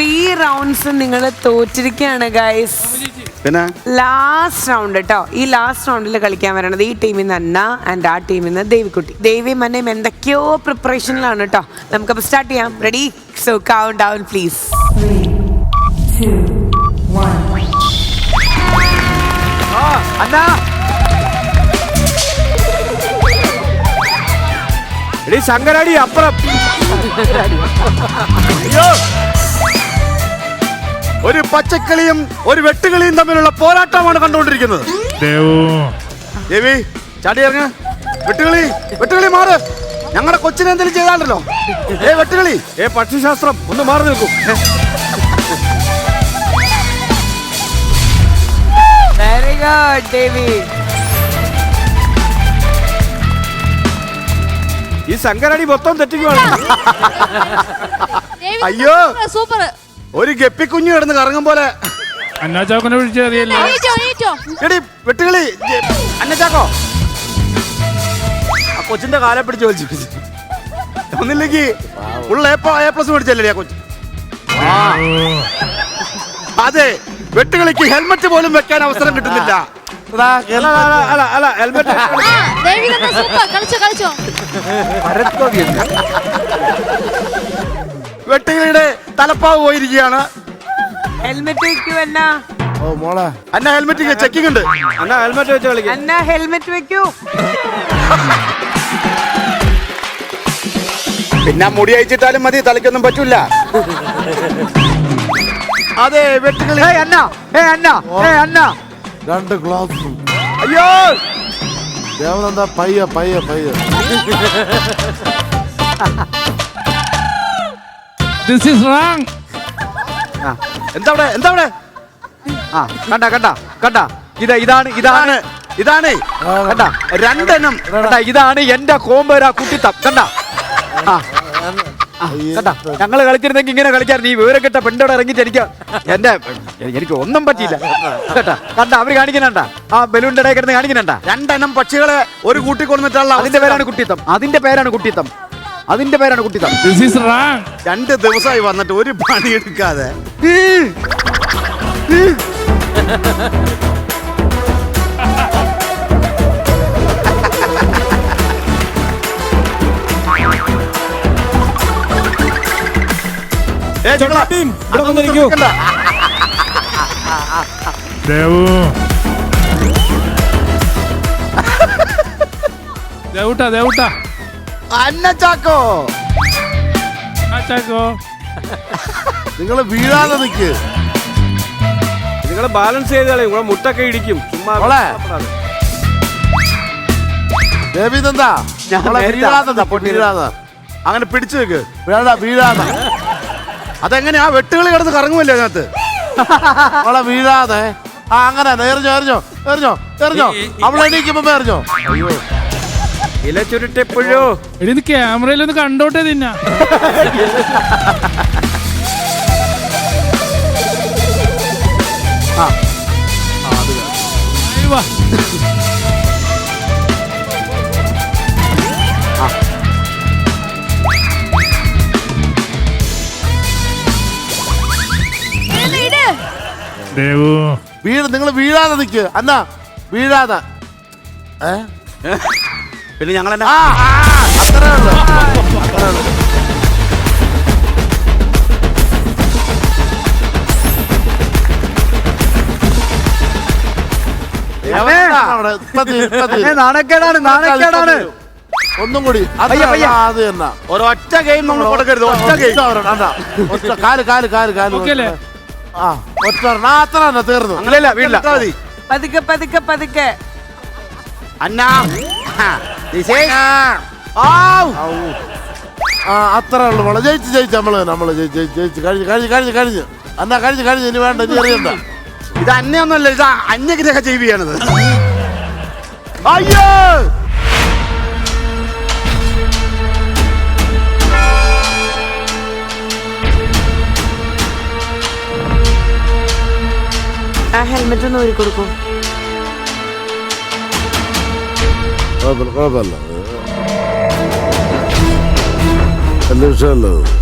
Three rounds നിങ്ങൾ തോറ്റിരിക്കുകയാണ് guys പിന്നെ? ലാസ്റ്റ് റൗണ്ട് കേട്ടോ ഈ ലാസ്റ്റ് റൗണ്ടിൽ കളിക്കാൻ വരണത് ഈ ടീമിൽ നിന്ന് അന്ന ആൻഡ് ആ ടീമിൽ നിന്ന് ദേവിക്കുട്ടി. ദേവി മന്നയും എന്തൊക്കെയോ പ്രിപ്പറേഷനിലാണ് കേട്ടോ നമുക്കപ്പോൾ സ്റ്റാർട്ട് ചെയ്യാം. Ready so count down please Anna Sankaradi അപ്പുറം. പച്ചക്കിളിയും ഒരു വെട്ടുകളിയും തമ്മിലുള്ള പോരാട്ടമാണ് കണ്ടുകൊണ്ടിരിക്കുന്നത്. ദേവു. ദേവി ചാടി ഇറങ്ങ. വെട്ടുകളി വെട്ടുകളി മാറ്. ഞങ്ങളുടെ കൊച്ചിനെ എന്തെങ്കിലും ചെയ്താണ്ടല്ലോ. ഏ വെട്ടുകളി ഏ പക്ഷിശാസ്ത്രം ഒന്ന് മാറി നിൽക്കും. വെരി ഗുഡ് ദേവി ഈ ശങ്കരാടി മൊത്തം തെറ്റിക്കുവാണ്. അയ്യോ. സൂപ്പർ ഒരു ഗപ്പി കുഞ്ഞു കിടന്ന് കറങ്ങും പോലെ. അന്നാചാക്കോനെ ചാക്കനെ വിളിച്ച് അറിയല്ലേ. എണീറ്റോ എണീറ്റോ. എടി വെട്ടുകിളി ജെ- അന്നച്ചാക്കോ ആ കൊച്ചിന്റെ കാലെ പിടിച്ച് വലിച്ചു പിടിച്ച്. ഒന്നില്ലെങ്കിൽ ഉള്ള എ പ്ലസ് മേടിച്ചല്ലേ ആ കൊച്ചു? ആ. അതെ വെട്ടുകളിക്ക് ഹെൽമറ്റ് പോലും വെക്കാൻ അവസരം കിട്ടുന്നില്ല. അല്ല, അല്ല, അല്ല, അല്ല, അല്ല, ഹെൽമെറ്റ് ആ സൂപ്പർ കളിച്ചോ കളിച്ചോ. വെട്ടുകളിയുടെ തലപ്പാവ് പോയിരിക്കുകയാണ്. ഹെൽമെറ്റ് വെക്കൂ അന്ന. ഓ മോളെ. അന്ന ഹെൽമെറ്റ് ചെക്കിംഗ് ഉണ്ട് അന്ന ഹെൽമെറ്റ് വെച്ച് കളിക്കും. അന്ന ഹെൽമെറ്റ് വെക്കൂ. പിന്നെ മുടി അയച്ചിട്ടാലും മതി തലയ്ക്കൊന്നും പറ്റൂല. അതെ വെട്ടുകളി. അന്ന. ഏ അന്ന. ഏ അന്ന. രണ്ട് ഗ്ലാസ് അയ്യോ. ദേവനന്ദ പയ്യ പയ്യ പയ്യ. ദിസ് ഈസ് റാങ് എന്താ അവിടെ? എന്താ അവിടെ? ആ കണ്ട കണ്ട കണ്ട. ഇത് ഇതാണ് ഇതാണ് ഇതാണ്. കണ്ട രണ്ടെണ്ണം. കണ്ട ഇതാണ് എന്റെ കോമ്പര കുട്ടിത്തം. കണ്ട. ആ ആ, കണ്ട. ഞങ്ങൾ കളിച്ചിരുന്നെങ്കിൽ ഇങ്ങനെ കളിക്കായിരുന്നു. നീ വിവരം കിട്ട പെണ്ണോട് ഇറങ്ങിട്ട് എനിക്ക് എന്റെ എനിക്ക് ഒന്നും പറ്റിയില്ല. കേട്ടാ? കണ്ട അവർ കാണിക്കുന്നുണ്ട? ആ ബലൂണിന്റെ ഇടയിൽ കിടന്ന് കാണിക്കുന്നുണ്ട? രണ്ടെണ്ണം പക്ഷികളെ ഒരു കൂട്ടി കൊണ്ടുവന്നിട്ടുള്ള അതിന്റെ പേരാണ് കുട്ടിത്തം. അതിന്റെ പേരാണ് കുട്ടിത്തം. അതിന്റെ പേരാണ് കുട്ടി ദിസ് ഈസ് റാങ് രണ്ട് ദിവസമായി വന്നിട്ട് ഒരു പണി എടുക്കാതെ. ദേവു. ദേവുട്ടാ ദേവുട്ടാ. അന്ന ചാക്കോ ആ ചാക്കോ നിങ്ങൾ വീഴാതെ നിൽക്ക് നിങ്ങൾ ബാലൻസ് ചെയ്ത് കളയും. ഇവിടെ മുട്ടൊക്കെ ഇടിക്കും. ചുമ്മാ മോളെ. വീഴാതെ സപ്പോർട്ട് വീഴാതെ. അങ്ങനെ പിടിച്ചു വെക്ക് വേണ്ട വീഴാതെ. അതെങ്ങനെയാ? വെട്ടുകളി കിടന്ന് കറങ്ങുമല്ലേ അതിനകത്ത്. അവളെ വീഴാതെ. ആ അങ്ങനെ. എറിഞ്ഞോ എറിഞ്ഞോ എറിഞ്ഞോ എറിഞ്ഞോ അവളെ എണീക്കുമ്പോ എറിഞ്ഞോ അയ്യോ. ഇല ചുരുട്ടെപ്പോഴോ എടി ഇത് ക്യാമറയിലൊന്ന് കണ്ടോട്ടെ തിന്നാ ആയി വാ. ഇട്, ദേവു. വീഴ് നിങ്ങൾ വീഴാതെ നിക്ക്. അന്നാ വീഴാതെ. ഏ? പിന്നെ ഞങ്ങൾ ആ, അത്രേ ഉള്ളൂ അത്രേ ഉള്ളൂ എവിടെയാ അവിടെ? ഇപ്പൊ തീ- ഇപ്പൊ തീ. നാണക്കേടാണ് നാണക്കേടാണ്. ഒന്നും കൂടി അത് പയ്യെ, പയ്യെ. ആ, അത് തന്നെ ഒരൊറ്റ ഗെയിം നമ്മൾ കൊടുക്കരുത് ഒറ്റ ഗെയിം ഒറ്റ ഒരെണ്ണം, അതാ. ഒറ്റ കാൽ കാൽ കാൽ കാൽ. ഓക്കേ അല്ലേ? ആ ഒറ്റ ഒരെണ്ണം. ആ, അത്ര തന്നെ തീർന്നു. അങ്ങനെയല്ല ഇല്ല വീട്ടില്ല പതുക്കെ പതുക്കെ പതുക്കെ. അന്ന. ആ. അത്ര ഉള്ളു മോളെ. ജയിച്ച് ജയിച്ച് നമ്മൾ നമ്മൾ ജയിച്ച് ജയിച്ച്. കഴിഞ്ഞ് കഴിഞ്ഞ് കഴിഞ്ഞ് കഴിഞ്ഞ്. എന്നാ കഴിഞ്ഞ് കഴിഞ്ഞ്. ഇനി വേണ്ട ഇനി അറിയണ്ട. ഇത് അന്നയൊന്നുമല്ല ഇത് അന്യഗ്രഹ ജീവിയാണിത്. അയ്യോ! ആ ഹെൽമെറ്റ് ഒന്ന് ഊരി قبل قبل اللي وصل